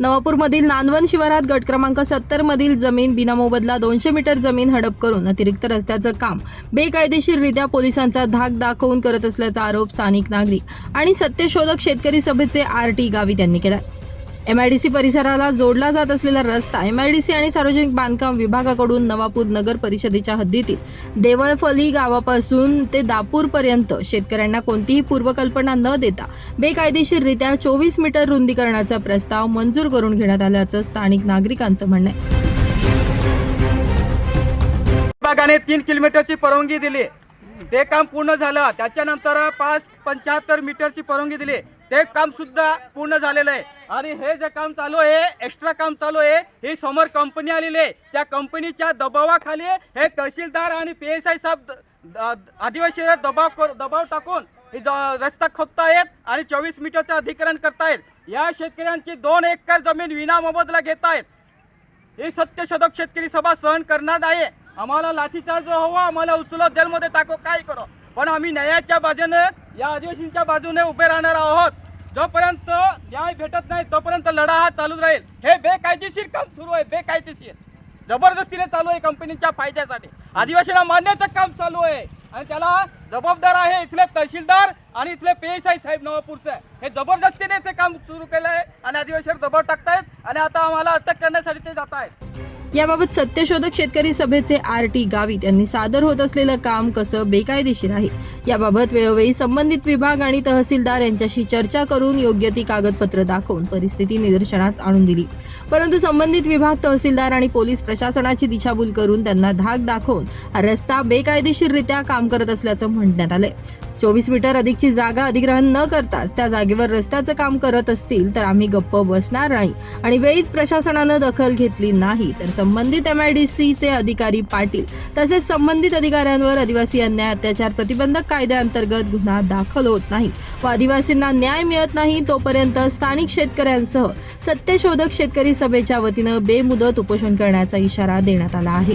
नवापूरमधील नांदवन शिवारात गट क्रमांक सत्तर मधील जमीन बिनामोबदला दोनशे मीटर जमीन हडप करून अतिरिक्त रस्त्याचं काम बेकायदेशीररित्या पोलिसांचा धाक दाखवून करत असल्याचा आरोप स्थानिक नागरिक आणि सत्यशोधक शेतकरी सभेचे आर टी गावित यांनी केला एम आय डी सी परिसराला जोडला जात असलेला रस्ता एम आय डी सी आणि सार्वजनिक बांधकाम विभागाकडून नवापूर नगर परिषदेच्या हद्दीतील देवळफली गावापासून ते दापूरपर्यंत शेतकऱ्यांना कोणतीही पूर्वकल्पना न देता बेकायदेशीररित्या चोवीस मीटर रुंदीकरणाचा प्रस्ताव मंजूर करून घेण्यात आल्याचं स्थानिक नागरिकांचं म्हणणं आहे. विभागाने तीन किलोमीटरची परवानगी दिली. ते काम पूर्ण झालं. त्याच्यानंतर पाच पंच्याहत्तर मीटरची परवानगी दिली. ते काम सुद्धा पूर्ण झालेलं आहे. आणि हे जे काम चालू आहे एक्स्ट्रा काम चालू आहे ही समोर कंपनी आलेली आहे. त्या कंपनीच्या दबावाखाली हे तहसीलदार आणि पी एस आय साहेब द- द- आदिवासीवर दबाव कर- दबाव टाकून ज- रस्ता खोदतायत आणि चोवीस मीटरचं अधिकरण करतायत. या शेतकऱ्यांची दोन एकर जमीन विना मोबदला घेत आहेत ही सत्यशोधक शेतकरी सभा सहन करणार नाही. आम्हाला लाठीचार्ज हवा आम्हाला उचलत जेलमध्ये टाको काय करो. पण आम्ही न्यायाच्या बाजूने या आदिवासींच्या बाजूने उभे राहणार आहोत. जोपर्यंत न्याय भेटत नाही तोपर्यंत लढा हा चालूच राहील. हे बेकायदेशीर काम सुरू आहे बेकायदेशीर. जबरदस्तीने चालू आहे कंपनीच्या फायद्यासाठी. आदिवासींना मारण्याचं काम चालू आहे. आणि त्याला जबाबदार आहे इथले तहसीलदार आणि इथले पी एस आय साहेब नवापूरचे. हे जबरदस्तीने ते काम सुरू केलं आहे आणि आदिवासीवर दबाव टाकतायत आणि आता आम्हाला अटक करण्यासाठी ते जात आहेत याबाबत सत्यशोधक शेतकरी सभेचे आर टी गावित यांनी सादर होत असलेलं काम कसं बेकायदेशीर आहे? याबाबत वेळोवेळी संबंधित विभाग आणि तहसीलदार यांच्याशी चर्चा करून योग्य ती कागदपत्र दाखवून परिस्थिती निदर्शनात आणून दिली. परंतु संबंधित विभाग तहसीलदार आणि पोलीस प्रशासनाची दिशाभूल करून त्यांना धाक दाखवून हा रस्ता बेकायदेशीररित्या काम करत असल्याचं म्हणण्यात आलंय. चोवीस मीटर अधिकची जागा अधिग्रहण न करताच त्या जागेवर रस्त्याचं काम करत असतील तर आम्ही गप्प बसणार नाही. आणि वेळीच प्रशासनानं दखल घेतली नाही तर संबंधित एम आय डी सीचे अधिकारी पाटील तसेच संबंधित अधिकाऱ्यांवर आदिवासी अन्याय अत्याचार प्रतिबंधक कायद्याअंतर्गत गुन्हा दाखल होत नाही व आदिवासींना न्याय मिळत नाही तोपर्यंत स्थानिक शेतकऱ्यांसह सत्यशोधक शेतकरी सभेच्या वतीनं बेमुदत उपोषण करण्याचा इशारा देण्यात आला आहे.